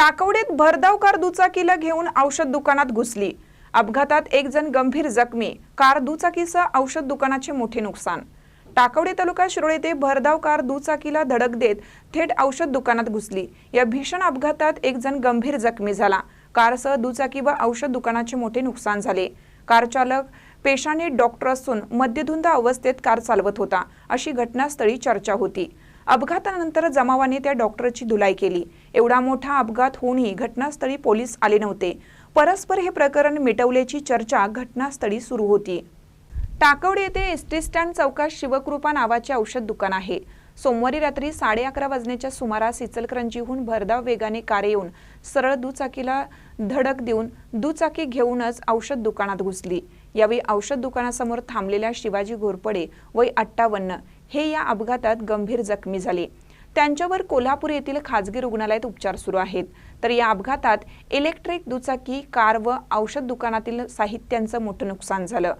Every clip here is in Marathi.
टाकवडीत भरधाव कार दुचाकीला घेऊन औषध दुकानात घुसली. अपघातात एक जण गंभीर जखमी. कार दुचाकीसह औषध दुकानाचे मोठे नुकसान. टाकवडे तालुका शिरोळे ते भरधाव कार दुचाकीला धडक देत थेट औषध दुकानात घुसली. या भीषण अपघातात एक जण गंभीर जखमी झाला. कारसह दुचाकी व औषध दुकानाचे मोठे नुकसान झाले. कार चालक पेशाने डॉक्टर असून मद्यधुंद अवस्थेत कार चालवत होता. अशी घटनास्थळी चर्चा होती. अपघातानंतर जमावाने त्या डॉक्टरची धुलाई केली. एवढा मोठा अपघात होऊनही घटनास्थळी पोलीस आले नव्हते. परस्पर हे प्रकरण मिटवल्याची चर्चा घटनास्थळी सुरू होती. टाकवडे येथे एस टी स्टँड चौकात शिवकृपा नावाचे औषध दुकान आहे. सोमवारी रात्री साडे अकरा वाजण्याच्या सुमारास इचलकरंजीहून भरधाव वेगाने कार येऊन सरळ दुचाकीला धडक देऊन दुचाकी घेऊनच औषध दुकानात घुसली. यावेळी औषध दुकानासमोर थांबलेल्या शिवाजी घोरपडे वय अठ्ठावन्न हे या अपघातात गंभीर जखमी झाले. त्यांच्यावर कोल्हापूर येथील खाजगी रुग्णालयात उपचार सुरू आहेत. तर या अपघातात इलेक्ट्रिक दुचाकी कार व औषध दुकानातील साहित्यांचं मोठं नुकसान झालं.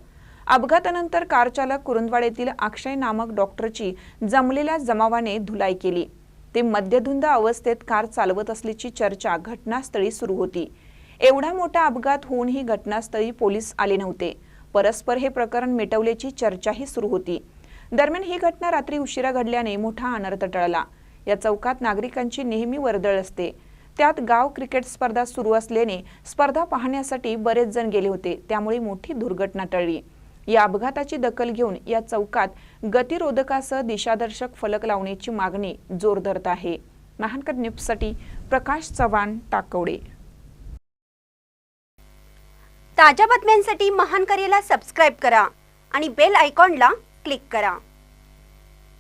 अपघातानंतर कारचालक कुरुंदवाड येथील अक्षय नामक डॉक्टरची जमलेल्या जमावाने धुलाई केली. ते मध्यधुंद अवस्थेत कार चालवत असल्याची चर्चा घटनास्थळी सुरू होती. एवढा मोठा अपघात होऊनही घटनास्थळी पोलीस आले नव्हते. परस्पर हे प्रकरण मिटवल्याची चर्चाही सुरू होती. दरम्यान ही घटना रात्री उशिरा घडल्याने मोठा अनर्थ टळला. या चौकात नागरिकांची नेहमी वर्दळ असते. त्यात गाव क्रिकेट स्पर्धा सुरू असल्याने स्पर्धा पाहण्यासाठी बरेच जण गेले होते. त्यामुळे मोठी दुर्घटना टळली. या अपघाताची दखल घेऊन या चौकात गतिरोधकासह दिशादर्शक फलक लावण्याची मागणी जोर धरत आहे. महानकर न्यूजसाठी प्रकाश चव्हाण टाकवडे. ताज्या बातम्यांसाठी महानकरेला सबस्क्राईब करा आणि बेल आयकॉनला क्लिक करा.